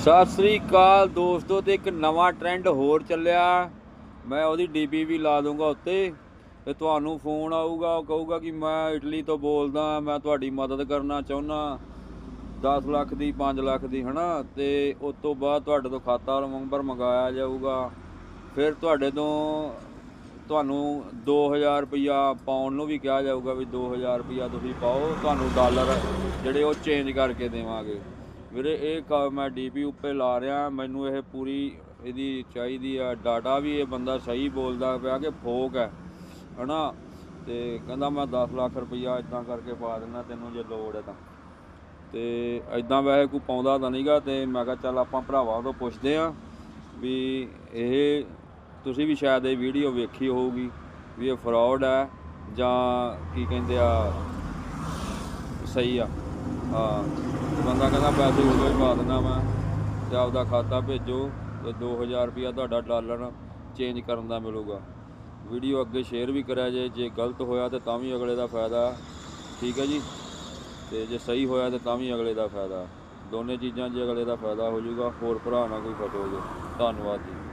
ਸਤਿ ਸ੍ਰੀ ਅਕਾਲ ਦੋਸਤੋ, ਤੇ ਇੱਕ ਨਵਾਂ ਟ੍ਰੈਂਡ ਹੋਰ ਚੱਲਿਆ। ਮੈਂ ਉਹਦੀ ਡੀਪੀ ਵੀ ਲਾ ਦੂੰਗਾ ਉੱਤੇ, ਤੇ ਤੁਹਾਨੂੰ ਫੋਨ ਆਊਗਾ, ਉਹ ਕਹੂਗਾ ਕਿ ਮੈਂ ਇਟਲੀ ਤੋਂ ਬੋਲਦਾ, ਮੈਂ ਤੁਹਾਡੀ ਮਦਦ ਕਰਨਾ ਚਾਹੁੰਦਾ 10 ਲੱਖ ਦੀ 5 ਲੱਖ ਦੀ, ਹਨਾ? ਤੇ ਉਸ ਤੋਂ ਬਾਅਦ ਤੁਹਾਡੇ ਤੋਂ ਖਾਤਾ ਨੰਬਰ ਮੰਗਾਇਆ ਜਾਊਗਾ। ਫਿਰ ਤੁਹਾਡੇ ਤੋਂ ਤੁਹਾਨੂੰ 2000 ਰੁਪਇਆ ਪਾਉਣ ਨੂੰ ਵੀ ਕਿਹਾ ਜਾਊਗਾ ਵੀ 2000 ਰੁਪਇਆ ਤੁਸੀਂ ਪਾਓ, ਤੁਹਾਨੂੰ ਡਾਲਰ ਜਿਹੜੇ ਉਹ ਚੇਂਜ ਕਰਕੇ ਦੇਵਾਂਗੇ। ਵੀਰੇ, ਇਹ ਕ- ਮੈਂ ਡੀਪੀ ਉੱਪਰ ਲਾ ਰਿਹਾ, ਮੈਨੂੰ ਇਹ ਪੂਰੀ ਇਹਦੀ ਚਾਹੀਦੀ ਆ, ਡਾਟਾ ਵੀ ਇਹ ਬੰਦਾ ਸਹੀ ਬੋਲਦਾ ਪਿਆ ਕਿ ਫੋਕ ਹੈ, ਹਨਾ? ਤੇ ਕਹਿੰਦਾ ਮੈਂ 10 ਲੱਖ ਰੁਪਈਆ ਇਦਾਂ ਕਰਕੇ ਪਾ ਦਿੰਦਾ, ਤੈਨੂੰ ਜੇ ਲੋੜ ਹੈ ਤਾਂ। ਤੇ ਐਦਾਂ ਵੈਸੇ ਕੋਈ ਪਾਉਂਦਾ ਤਾਂ ਨਹੀਂਗਾ ਤੇ ਮੈਂ ਕਿਹਾ ਚੱਲ ਆਪਾਂ ਭਰਾਵਾਂ ਤੋਂ ਪੁੱਛਦੇ ਆ ਵੀ ਇਹ, ਤੁਸੀਂ ਵੀ ਸ਼ਾਇਦ ਇਹ ਵੀਡੀਓ ਵੇਖੀ ਹੋਊਗੀ ਵੀ ਇਹ ਫਰਾਡ ਹੈ ਜਾਂ ਕੀ ਕਹਿੰਦੇ ਆ, ਸਹੀ ਆ। ਹਾਂ ਤੇ ਬੰਦਾ ਕਹਿੰਦਾ ਪੈਸੇ ਉਦੋਂ ਹੀ ਪਾ ਦਿੰਦਾ ਮੈਂ, ਤੇ ਆਪਦਾ ਖਾਤਾ ਭੇਜੋ ਤੇ 2000 ਰੁਪਇਆ ਤੁਹਾਡਾ ਡਾਲਰ ਚੇਂਜ ਕਰਨ ਦਾ ਮਿਲੂਗਾ। ਵੀਡੀਓ ਅੱਗੇ ਸ਼ੇਅਰ ਵੀ ਕਰਿਆ ਜੇ ਜੇ ਗਲਤ ਹੋਇਆ ਤੇ ਤਾਂ ਵੀ ਅਗਲੇ ਦਾ ਫਾਇਦਾ। ਠੀਕ ਹੈ ਜੀ? ਤੇ ਜੇ ਸਹੀ ਹੋਇਆ ਤੇ ਤਾਂ ਵੀ ਅਗਲੇ ਦਾ ਫਾਇਦਾ। ਦੋਨੇ ਚੀਜ਼ਾਂ ਜੇ ਅਗਲੇ ਦਾ ਫਾਇਦਾ ਹੋ ਜਾਊਗਾ, ਹੋਰ ਭਰਾ ਨਾ ਕੋਈ ਫਟੋਗੇ ਧੰਨਵਾਦ ਜੀ।